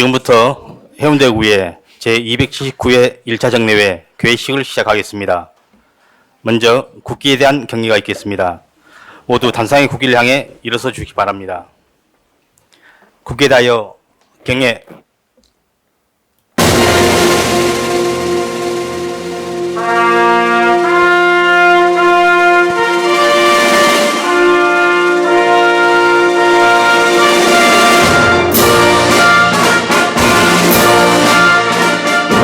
지금부터 해운대구의 제279회 1차 정례회 개회식을 시작하겠습니다. 먼저 국기에 대한 경례가 있겠습니다. 모두 단상의 국기를 향해 일어서 주시기 바랍니다. 국기에 대하여 경례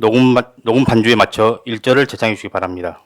녹음, 반주에 맞춰 1절을 제창해 주시기 바랍니다.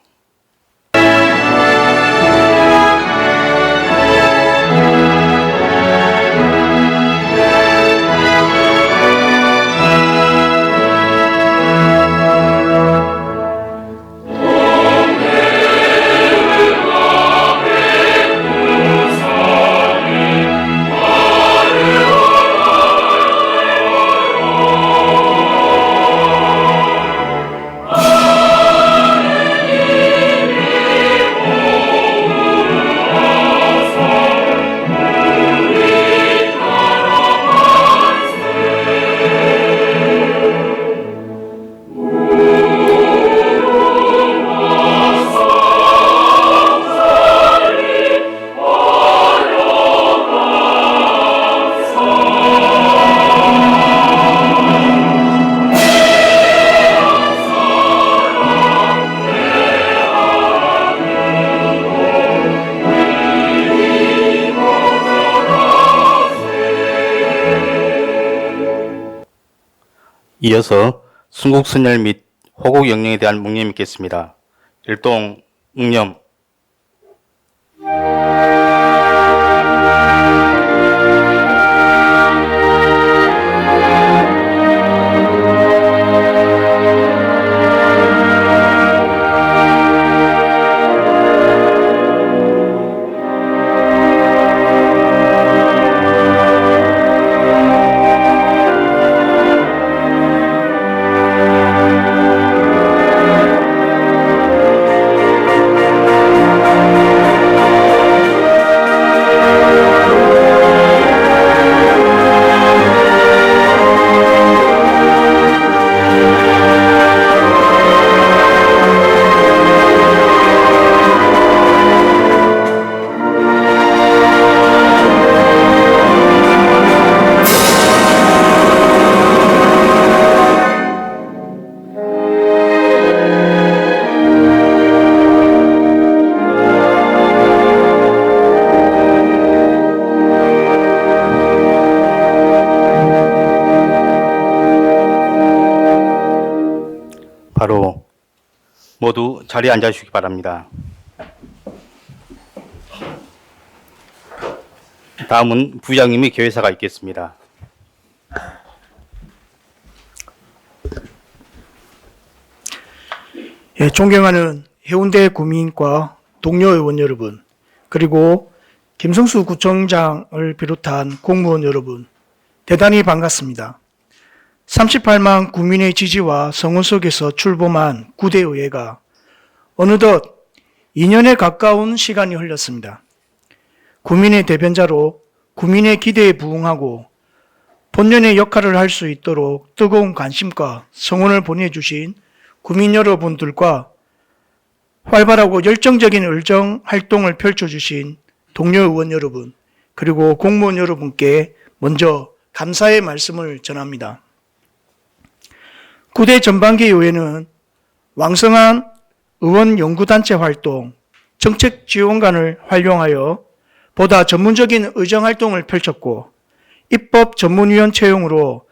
이어서 순국선열 및 호국 영령에 대한 묵념이 있겠습니다. 일동 묵념 모두 자리에 앉아 주시기 바랍니다. 다음은 부장님의 개회사가 있겠습니다. 예, 존경하는 해운대 구민과 동료 의원 여러분, 그리고 김성수 구청장을 비롯한 공무원 여러분, 대단히 반갑습니다. 38만 국민의 지지와 성원 속에서 출범한 구대의회가 어느덧 2년에 가까운 시간이 흘렀습니다. 국민의 대변자로 국민의 기대에 부응하고 본연의 역할을 할 수 있도록 뜨거운 관심과 성원을 보내주신 국민 여러분들과 활발하고 열정적인 의정 활동을 펼쳐주신 동료 의원 여러분, 그리고 공무원 여러분께 먼저 감사의 말씀을 전합니다. 구대 전반기 의회는 왕성한 의원 연구단체 활동, 정책 지원관을 활용하여 보다 전문적인 의정 활동을 펼쳤고, 입법 전문위원 채용으로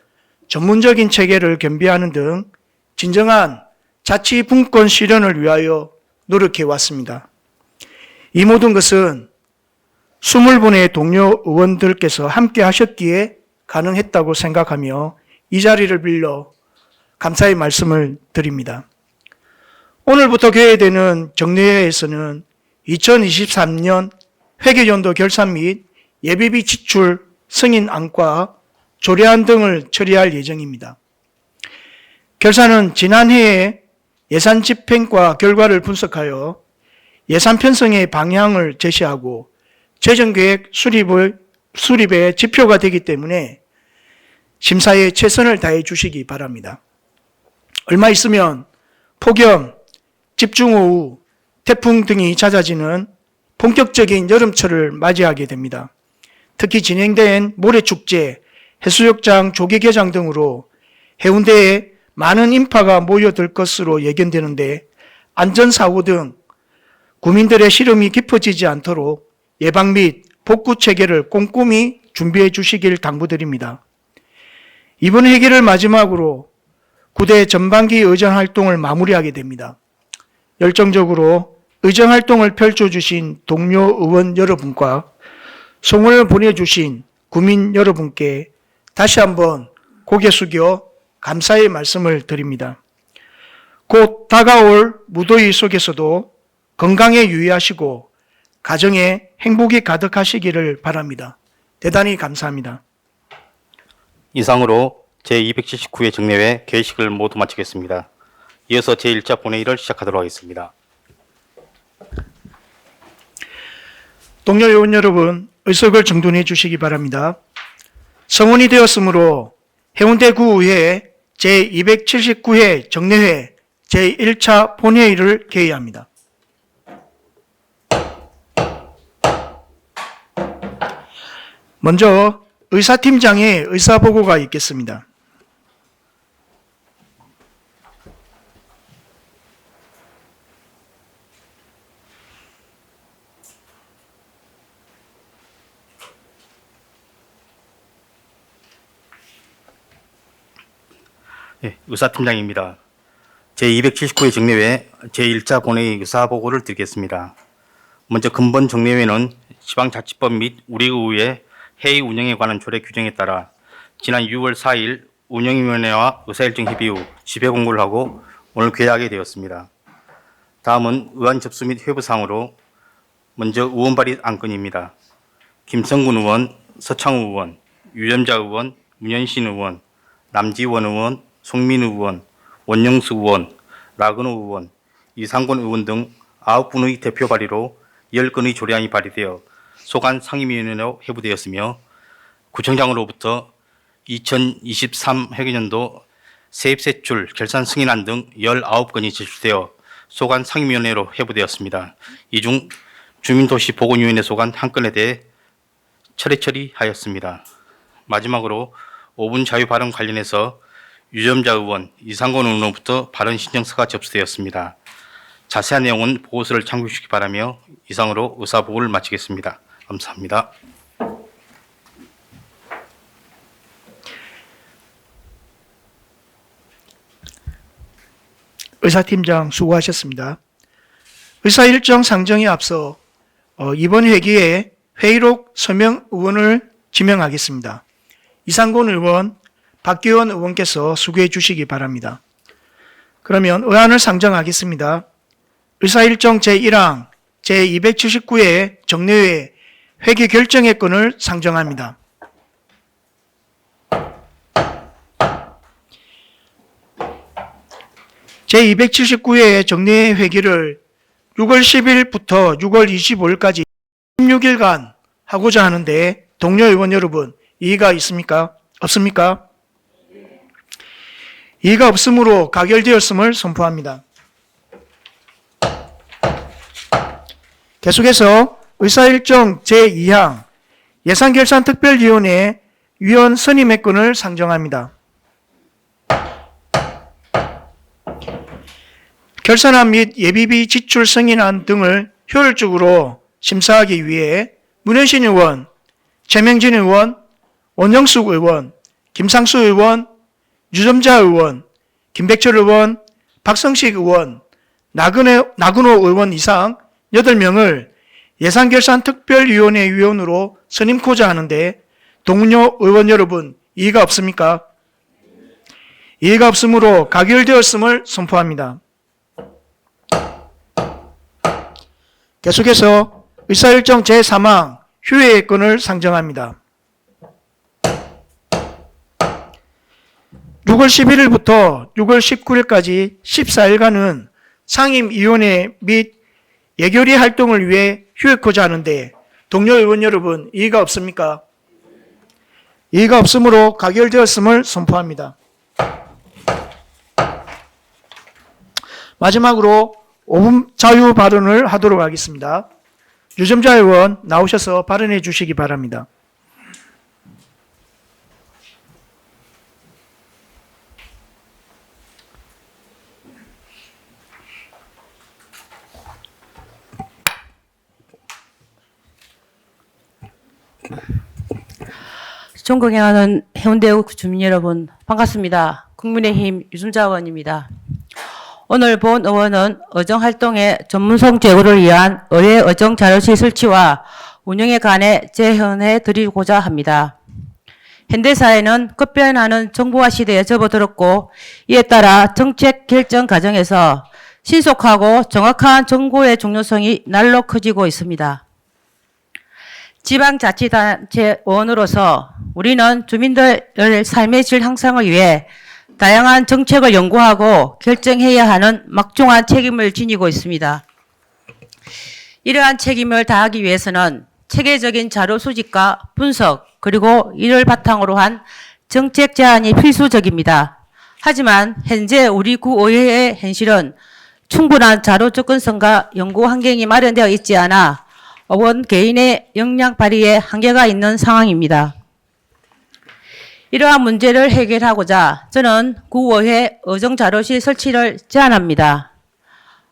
전문적인 체계를 겸비하는 등 진정한 자치 분권 실현을 위하여 노력해 왔습니다. 이 모든 것은 20분의 동료 의원들께서 함께 하셨기에 가능했다고 생각하며 이 자리를 빌려 감사의 말씀을 드립니다. 오늘부터 개회되는 정례회에서는 2023년 회계연도 결산 및 예비비 지출 승인 안과 조례안 등을 처리할 예정입니다. 결산은 지난해에 예산 집행과 결과를 분석하여 예산 편성의 방향을 제시하고 재정계획 수립의, 수립의 지표가 되기 때문에 심사에 최선을 다해 주시기 바랍니다. 얼마 있으면 폭염, 집중호우, 태풍 등이 잦아지는 본격적인 여름철을 맞이하게 됩니다. 특히 진행된 모래축제, 해수욕장 조기 개장 등으로 해운대에 많은 인파가 모여들 것으로 예견되는데 안전사고 등 국민들의 시름이 깊어지지 않도록 예방 및 복구 체계를 꼼꼼히 준비해 주시길 당부드립니다. 이번 회기를 마지막으로 구대 전반기 의전 활동을 마무리하게 됩니다. 열정적으로 의정 활동을 펼쳐주신 동료 의원 여러분과 송을 보내주신 구민 여러분께 다시 한번 고개 숙여 감사의 말씀을 드립니다. 곧 다가올 무더위 속에서도 건강에 유의하시고 가정에 행복이 가득하시기를 바랍니다. 대단히 감사합니다. 이상으로 제279회 정례회 개회식을 모두 마치겠습니다. 이어서 제1차 본회의를 시작하도록 하겠습니다. 동료 의원 여러분, 의석을 정돈해 주시기 바랍니다. 성원이 되었으므로 해운대구의회 제279회 정례회 제1차 본회의를 개의합니다. 먼저 의사팀장의 의사보고가 있겠습니다. 예, 의사팀장입니다. 제279회 정례회 제1차 본회의 의사보고를 드리겠습니다. 먼저 근본 정례회는 지방자치법 및 우리의회 회의 운영에 관한 조례 규정에 따라 지난 6월 4일 운영위원회와 의사일정 협의 후 집회 공고를 하고 오늘 개회하게 되었습니다. 다음은 의안 접수 및 회부사항으로 먼저 의원 발의 안건입니다. 김성군 의원, 서창우 의원, 유점자 의원, 문현신 의원, 남지원 의원, 송민우 의원, 원영수 의원, 라근호 의원, 이상권 의원 등 9분의 대표 발의로 10건의 조례안이 발의되어 소관 상임위원회로 회부되었으며 구청장으로부터 2023 회계년도 세입세출 결산 승인안 등 19건이 제출되어 소관 상임위원회로 회부되었습니다. 이 중 주민도시 보건위원회 소관 한 건에 대해 철회 처리하였습니다. 마지막으로 5분 자유 발언 관련해서 유점자 의원, 이상권 의원으로부터 발언 신청서가 접수되었습니다. 자세한 내용은 보고서를 참고해 주시기 바라며 이상으로 의사보고를 마치겠습니다. 감사합니다. 의사팀장 수고하셨습니다. 의사 일정 상정에 앞서 어, 이번 회기에 회의록 서명 의원을 지명하겠습니다. 이상곤 의원, 박기원 의원께서 수고해 주시기 바랍니다. 그러면 의안을 상정하겠습니다. 의사 일정 제1항 제279회 정례회 회계 결정의 건을 상정합니다. 제279회 정례 회기를 6월 10일부터 6월 25일까지 16일간 하고자 하는데 동료 의원 여러분 이의가 있습니까? 없습니까? 이의가 없으므로 가결되었음을 선포합니다. 계속해서 의사일정 제2항 예산결산특별위원회 위원 선임의 건을 상정합니다. 결산안 및 예비비 지출 승인안 등을 효율적으로 심사하기 위해 문현신 의원, 최명진 의원, 원영숙 의원, 김상수 의원, 유점자 의원, 김백철 의원, 박성식 의원, 나근호, 나근호 의원 이상 8명을 예산결산특별위원회 위원으로 선임코자 하는데 동료 의원 여러분 이의가 없습니까? 이해가 없으므로 가결되었음을 선포합니다. 계속해서 의사일정 제3항 휴회의 건을 상정합니다. 6월 11일부터 6월 19일까지 14일간은 상임위원회 및 예결위 활동을 위해 휴회코자 하는데 동료 의원 여러분 이의가 없습니까? 이의가 없으므로 가결되었음을 선포합니다. 마지막으로 5분 자유 발언을 하도록 하겠습니다. 유점자 의원 나오셔서 발언해 주시기 바랍니다. 존경하는 해운대구 주민 여러분 반갑습니다. 국민의힘 유순자 의원입니다. 오늘 본 의원은 어정활동의 전문성 제고를 위한 의회 어정 자료실 설치와 운영에 관해 재현해 드리고자 합니다. 현대사회는 급변하는 정보화 시대에 접어들었고 이에 따라 정책 결정 과정에서 신속하고 정확한 정보의 중요성이 날로 커지고 있습니다. 지방자치단체 의원으로서 우리는 주민들의 삶의 질 향상을 위해 다양한 정책을 연구하고 결정해야 하는 막중한 책임을 지니고 있습니다. 이러한 책임을 다하기 위해서는 체계적인 자료 수집과 분석 그리고 이를 바탕으로 한 정책 제안이 필수적입니다. 하지만 현재 우리 구의회의 현실은 충분한 자료 접근성과 연구 환경이 마련되어 있지 않아 의원 개인의 역량 발휘에 한계가 있는 상황입니다. 이러한 문제를 해결하고자 저는 구의회 의정자료실 설치를 제안합니다.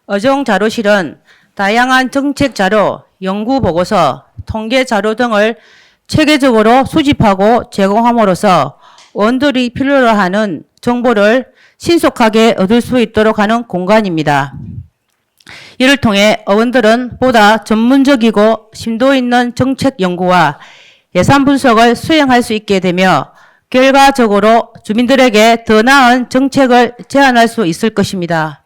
의정자료실은 다양한 정책 자료, 연구 보고서, 통계 자료 등을 체계적으로 수집하고 제공함으로써 의원들이 필요로 하는 정보를 신속하게 얻을 수 있도록 하는 공간입니다. 이를 통해 의원들은 보다 전문적이고 심도 있는 정책 연구와 예산 분석을 수행할 수 있게 되며 결과적으로 주민들에게 더 나은 정책을 제안할 수 있을 것입니다.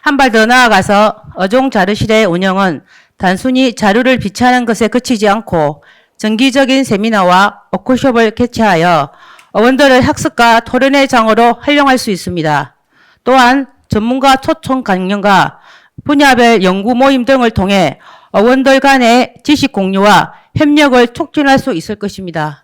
한 발 더 나아가서 어종 자료실의 운영은 단순히 자료를 비치하는 것에 그치지 않고 정기적인 세미나와 워크숍을 개최하여 의원들을 학습과 토론의 장으로 활용할 수 있습니다. 또한 전문가 초청 강연과 분야별 연구 모임 등을 통해 의원들 간의 지식 공유와 협력을 촉진할 수 있을 것입니다.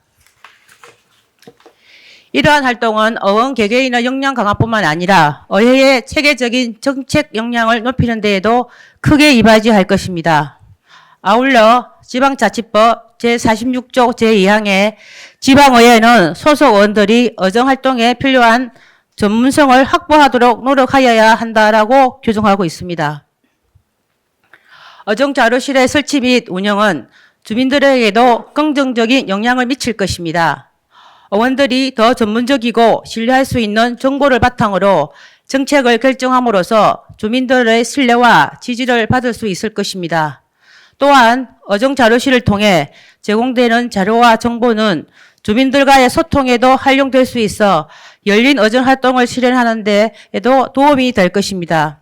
이러한 활동은 의원 개개인의 역량 강화뿐만 아니라 의회의 체계적인 정책 역량을 높이는 데에도 크게 이바지할 것입니다. 아울러 지방자치법 제46조 제2항에 지방의회는 소속 의원들이 의정활동에 필요한 전문성을 확보하도록 노력하여야 한다라고 규정하고 있습니다. 어정자료실의 설치 및 운영은 주민들에게도 긍정적인 영향을 미칠 것입니다. 의원들이 더 전문적이고 신뢰할 수 있는 정보를 바탕으로 정책을 결정함으로써 주민들의 신뢰와 지지를 받을 수 있을 것입니다. 또한 어정 자료실을 통해 제공되는 자료와 정보는 주민들과의 소통에도 활용될 수 있어 열린 어정 활동을 실현하는 데에도 도움이 될 것입니다.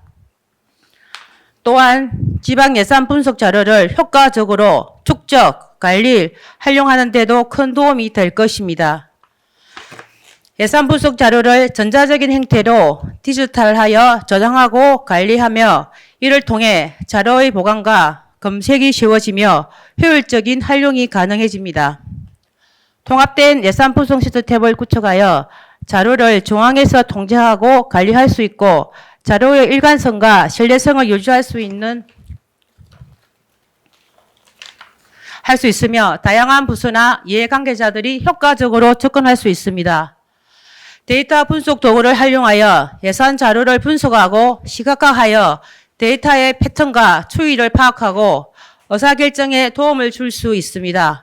또한 지방 예산 분석 자료를 효과적으로 축적, 관리, 활용하는 데도 큰 도움이 될 것입니다. 예산 분석 자료를 전자적인 형태로 디지털하여 저장하고 관리하며 이를 통해 자료의 보관과 검색이 쉬워지며 효율적인 활용이 가능해집니다. 통합된 예산 분석 시스템을 구축하여 자료를 중앙에서 통제하고 관리할 수 있고 자료의 일관성과 신뢰성을 유지할 수 있는 할 수 있으며 다양한 부서나 이해관계자들이 효과적으로 접근할 수 있습니다. 데이터 분석 도구를 활용하여 예산 자료를 분석하고 시각화하여 데이터의 패턴과 추이를 파악하고 의사결정에 도움을 줄 수 있습니다.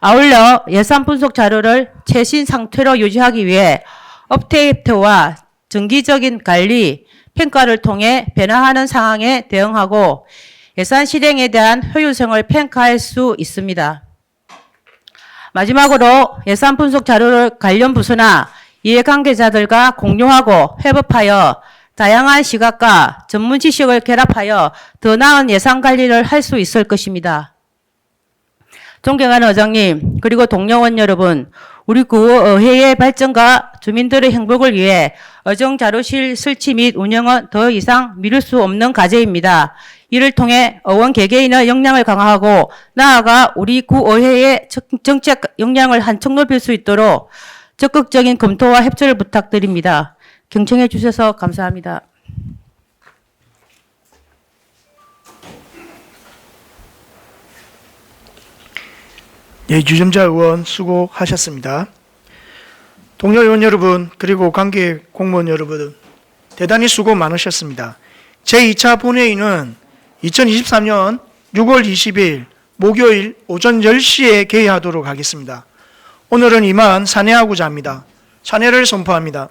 아울러 예산 분석 자료를 최신 상태로 유지하기 위해 업데이트와 정기적인 관리, 평가를 통해 변화하는 상황에 대응하고 예산 실행에 대한 효율성을 평가할 수 있습니다. 마지막으로 예산 분석 자료를 관련 부서나 이해관계자들과 공유하고 회법하여 다양한 시각과 전문 지식을 결합하여 더 나은 예산 관리를 할 수 있을 것입니다. 존경하는 의장님, 그리고 동료원 여러분, 우리 구 의회의 발전과 주민들의 행복을 위해 의정 자료실 설치 및 운영은 더 이상 미룰 수 없는 과제입니다. 이를 통해 의원 개개인의 역량을 강화하고 나아가 우리 구 의회의 정- 정책 역량을 한층 높일 수 있도록 적극적인 검토와 협조를 부탁드립니다. 경청해 주셔서 감사합니다. 예, 유점자 의원 수고하셨습니다. 동료 의원 여러분 그리고 관계 공무원 여러분 대단히 수고 많으셨습니다. 제2차 본회의는 2023년 6월 20일 목요일 오전 10시에 개의하도록 하겠습니다. 오늘은 이만 산회하고자 합니다. 찬회를 선포합니다.